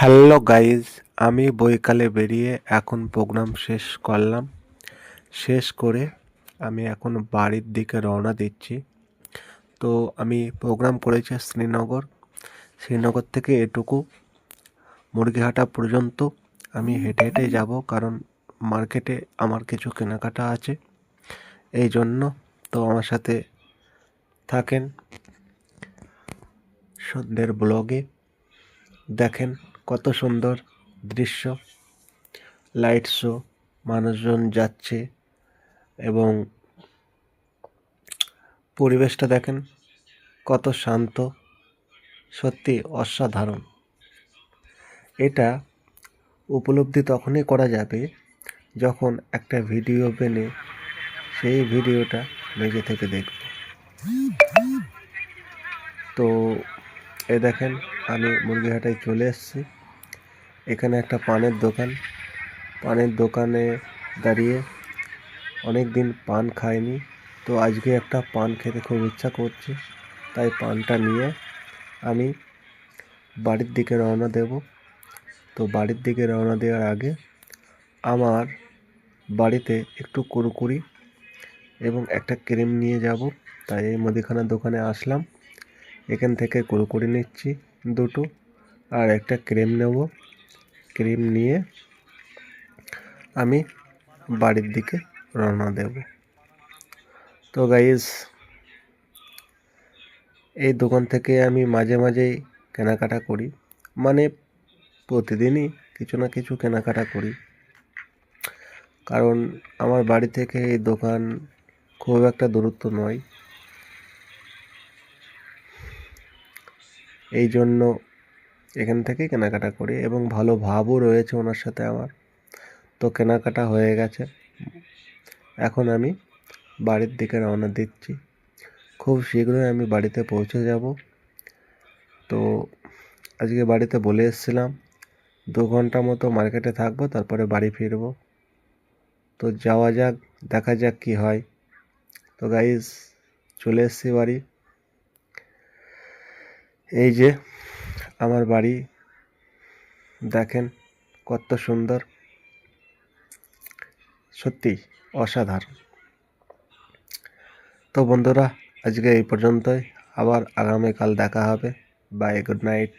Hello guys, আমি বইকালে বেরিয়ে এখন প্রোগ্রাম শেষ করলাম। শেষ করে আমি এখন বাড়ির দিকে রওনা দিচ্ছি। তো আমি প্রোগ্রাম করেছি শ্রীনগর। শ্রীনগর থেকে এটুকু। মুরগিহাটা পর্যন্ত আমি হেঁটে হেঁটে যাব কারণ মার্কেটে আমার কিছু কেনাকাটা আছে। এই জন্য তো আমার সাথে থাকেন সন্ধ্যের ব্লগে। দেখেন কত সুন্দর দৃশ্য। লাইট শো, মানুষজন যাচ্ছে এবং পরিবেশটা দেখেন কত শান্ত, সত্যি অসাধারণ। এটা উপলব্ধি তখনই করা যাবে যখন একটা ভিডিও বেনে সেই ভিডিওটা নিজে থেকে দেখব। তো এ দেখেন আমি মুরগিহাটায় চলে এসেছি। এখানে একটা পানের দোকান। পানের দোকানে দাঁড়িয়ে অনেক দিন পান খাইনি। তো আজকে একটা পান খেতে খুব ইচ্ছা করছে। তাই পানটা নিয়ে আমি বাড়ির দিকে রওনা দেব। তো বাড়ির দিকে রওনা দেওয়ার আগে আমার বাড়িতে একটু কুরকুরি এবং একটা ক্রিম নিয়ে যাব। তাই এই মুদিখানার দোকানে আসলাম। এখান থেকে কুরকুরি নিচ্ছি দুটো আর একটা ক্রিম নেব। ক্রিম নিয়ে আমি বাড়ির দিকে রওনা দেব। তো গাইজ এই দোকান থেকে আমি মাঝে মাঝেই কেনাকাটা করি। মানে প্রতিদিনই কিছু না কিছু কেনাকাটা করি। কারণ আমার বাড়ি থেকে এই দোকান খুব একটা দূরত্ব নয়। এই জন্য এখান থেকেই কেনাকাটা করি এবং ভালো ভাবও রয়েছে ওনার সাথে আমার। তো কেনাকাটা হয়ে গেছে। এখন আমি বাড়ির দিকে রওনা দিচ্ছি। খুব শীঘ্রই আমি বাড়িতে পৌঁছে যাব। তো আজকে বাড়িতে বলে এসেছিলাম, দু ঘণ্টা মতো মার্কেটে থাকব, তারপরে বাড়ি ফিরবো। তো যাওয়া যাক, দেখা যাক কি হয়। তো গাইজ চলে এসেছি বাড়ি। এই যে আমার বাড়ি। দেখেন কত সুন্দর। সত্যি অসাধারণ। তো বন্ধুরা, আজকে এই পর্যন্তই। আবার আগামীকাল দেখা হবে। Bye good night